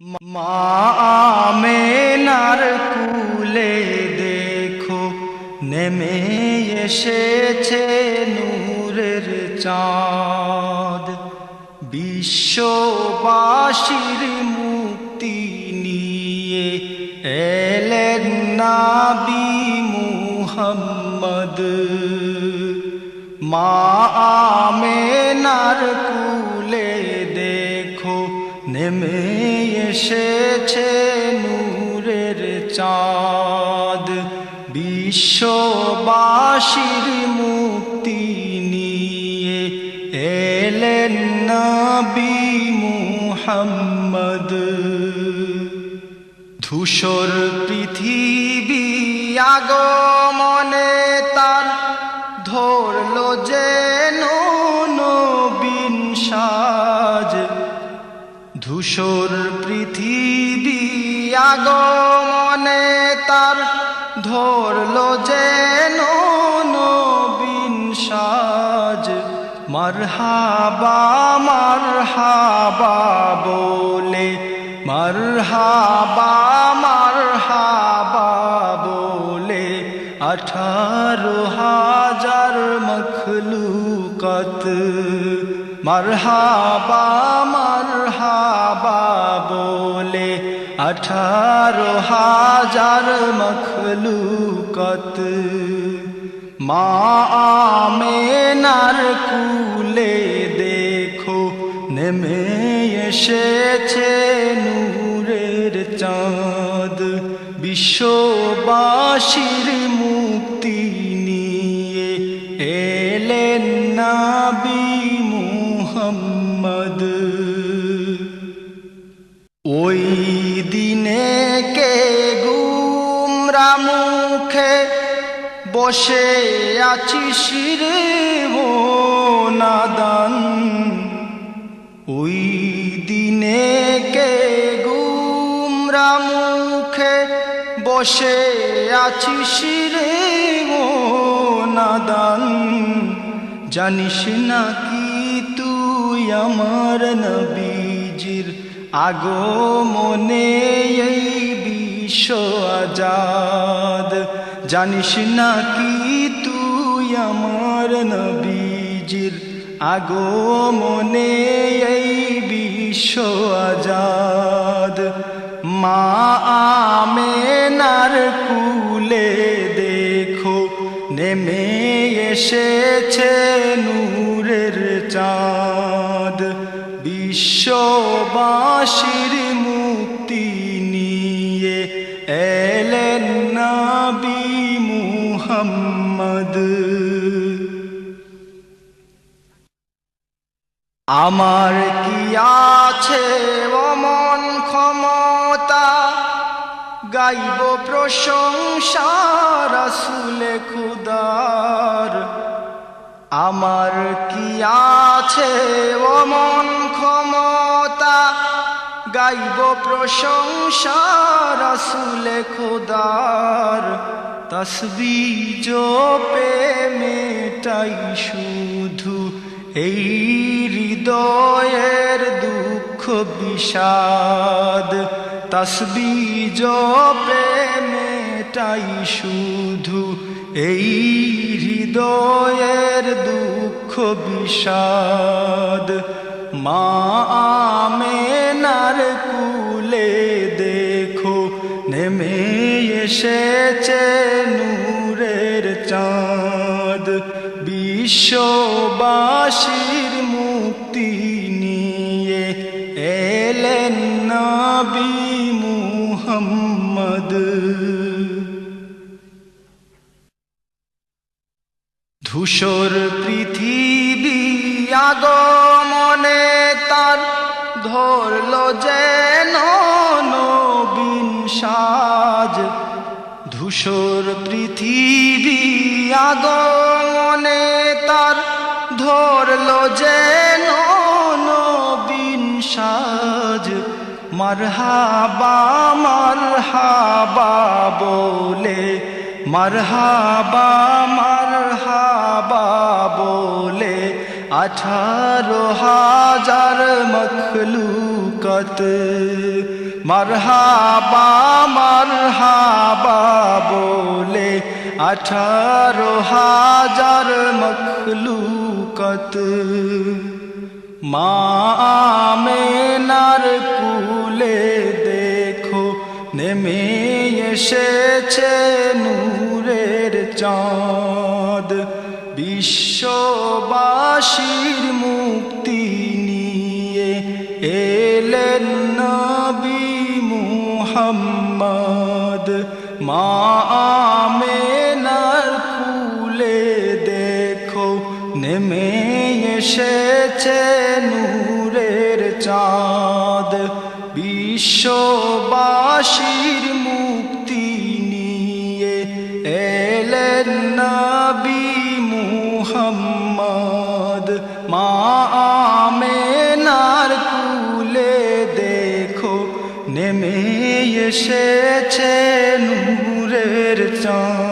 মা আমেনার কুলে দেখো, নেমে এসেছে নূরের চাঁদ। বিশ্ববাসীর মুক্তি নিয়ে এলেন নাবি মুহাম্মদ। মা আমেনার কুলে নেমে এসেছে নূরের চাঁদ বিশ্ববাসীর মুক্তি নিয়ে এলেন নবী মুহাম্মদ ধূসর পৃথিবী আগমনে তার ধরলো যেন নবীন ধূসর পৃথিবী আগমনে তার ধরলো যেন নবীন সাজ। মরহাবা মরহাবা বলে, মরহাবা মরহাবা বলে, আঠারো হাজার মখলুকত। মরহাবা মরহাবা বলে আঠারো হাজার মখলুকত। মা আমেনার কুলে দেখো, নেমে এসেছে নূরের চাঁদ। বিশ্ববাসীর মুক্তি মুহাম্মদ। ওই দিনে কে গুমরা মুখে বসে আছি শিরে নাদান ওই দিনে কে গুমরা মুখে বসে আছি শিরে নাদান জানিস না আমার নবীজির আগো মনে এই বিশ্ব আজাদ। জানিস না কি তুই আমার নবীজির আগো মনে এই বিশ্ব আজাদ? মা আমেনার কুলে দেখো, নেমে এসেছে নূরের চাঁদ। বিশ্ববাসীর মুক্তি নিয়ে এলেন নাবি মুহাম্মদ। আমার কি আছে অমন ক্ষমতা? গাইব প্রশংসা রাসুলে খুদার। আমার কি আছে অমন ক্ষমতা? গাইব প্রশংসা রাসুলে খোদার। তসবি জপে মেটাই শুধু এই হৃদয়ের দুঃখ বিষাদ। তসবি জপে মেটাই শুধু এই হৃদয়ের দুঃখ বিষাদ মা আমেনার কুলে দেখো, নেমে এসেছে নূরের চাঁদ। বিশ্ববাসীর মুক্তি নিয়ে এলেন নবী মুহাম্মদ। ধূসর পৃথিবী আগমনে তার ধরল যেন নবীন সাজ। ধূসর পৃথিবী আগমনে তার ধরলো যেন নবীন সাজ। মরহাবা মরহাবা বলে, মরহাবা মরহাবা বলে, আঠারো হাজার মখলুকত। মারহাবা মারহাবা বলে, আঠারো হাজার মখলুকত। মা আমেনার কুলে দেখো, নেমে এসেছে নূরের চাঁদ। বিশ্ববাসীর মুক্তি নিয়ে এলেন নবী মুহাম্মদ। মা আমেনার কুলে দেখো, নেমে এসেছে নূরের চাঁদ। বিশ্ববাসীর এসেছে নূরের চাঁদ।